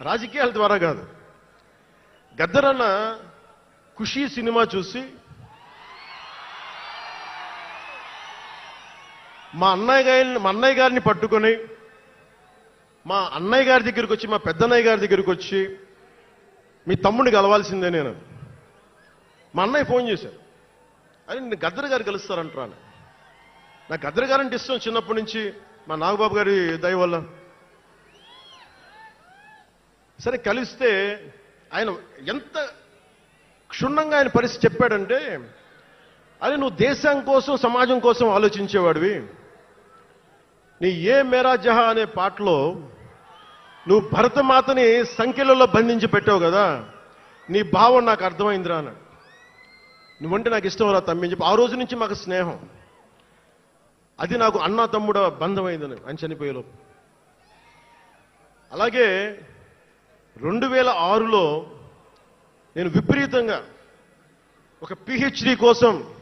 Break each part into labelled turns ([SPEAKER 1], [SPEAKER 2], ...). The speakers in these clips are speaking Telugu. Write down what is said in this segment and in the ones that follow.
[SPEAKER 1] రాజకీయాల ద్వారా కాదు. గద్దరన్న ఖుషీ సినిమా చూసి మా అన్నయ్య గారిని మా అన్నయ్య గారిని పట్టుకొని మా అన్నయ్య గారి దగ్గరికి వచ్చి మా పెద్దన్నయ్య గారి దగ్గరికి వచ్చి మీ తమ్ముడిని కలవాల్సిందే నేను. మా అన్నయ్య ఫోన్ చేశారు. అని నేను గద్దర్ గారు కలుస్తారంటారా నాకు గద్దర్ గారంటే ఇష్టం చిన్నప్పటి నుంచి మా నాగబాబు గారి దయ వల్ల సరే కలిస్తే ఆయన ఎంత క్షుణ్ణంగా ఆయన పరిస్థితి చెప్పాడంటే అది నువ్వు దేశం కోసం సమాజం కోసం ఆలోచించేవాడివి. నీ ఏ మేరా జహా అనే పాటలో నువ్వు భరతమాతని సంఖ్యలలో బంధించి పెట్టావు కదా నీ భావం నాకు అర్థమైందిరా అన్నాడు. నువ్వంటే నాకు ఇష్టం రా తమ్మి చెప్పి ఆ రోజు నుంచి మాకు స్నేహం. అది నాకు అన్న తమ్ముడ బంధమైందని అని చనిపోయేలోపు. అలాగే రెండు వేల ఆరులో నేను విపరీతంగా ఒక పిహెచ్డి కోసం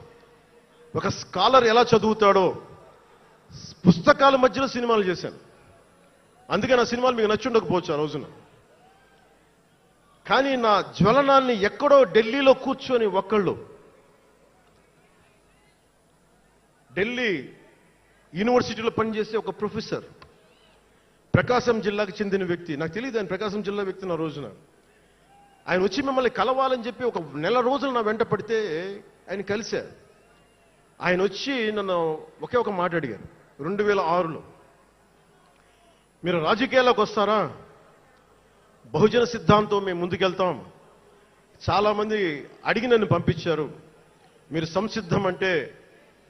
[SPEAKER 1] ఒక స్కాలర్ ఎలా చదువుతాడో పుస్తకాల మధ్యలో సినిమాలు చేశాను. అందుకే నా సినిమాలు మీకు నచ్చుండకపోవచ్చు ఆ రోజున. కానీ నా జ్వలనాన్ని ఎక్కడో ఢిల్లీలో కూర్చొని ఒక్కళ్ళు ఢిల్లీ యూనివర్సిటీలో పనిచేసే ఒక ప్రొఫెసర్ ప్రకాశం జిల్లాకు చెందిన వ్యక్తి. నాకు తెలియదు ఆయన ప్రకాశం జిల్లా వ్యక్తి నా రోజున. ఆయన వచ్చి మిమ్మల్ని కలవాలని చెప్పి ఒక నెల రోజులు నా వెంట పడితే ఆయన కలిశారు ఆయన వచ్చి నన్ను ఒకే ఒక మాట అడిగారు. రెండు వేల ఆరులో. మీరు రాజకీయాల్లోకి వస్తారా? బహుజన సిద్ధాంతం మేము ముందుకెళ్తాం. చాలామంది అడిగి నన్ను పంపించారు. మీరు సంసిద్ధం అంటే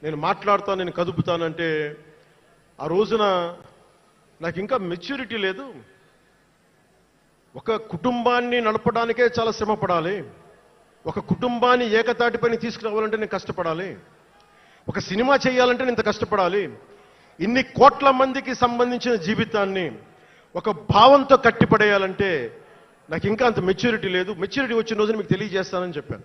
[SPEAKER 1] నేను మాట్లాడతాను నేను కదుపుతానంటే ఆ రోజున నాకు ఇంకా మెచ్యూరిటీ లేదు. ఒక కుటుంబాన్ని నడపడానికే చాలా శ్రమపడాలి ఒక కుటుంబాన్ని ఏకతాటిపైన తీసుకురావాలంటే నేను కష్టపడాలి. ఒక సినిమా చేయాలంటే నేను ఇంత కష్టపడాలి. ఇన్ని కోట్ల మందికి సంబంధించిన జీవితాన్ని ఒక భావంతో కట్టిపడేయాలంటే నాకు ఇంకా అంత మెచ్యూరిటీ లేదు. మెచ్యూరిటీ వచ్చిన రోజున మీకు తెలియజేస్తానని చెప్పాను.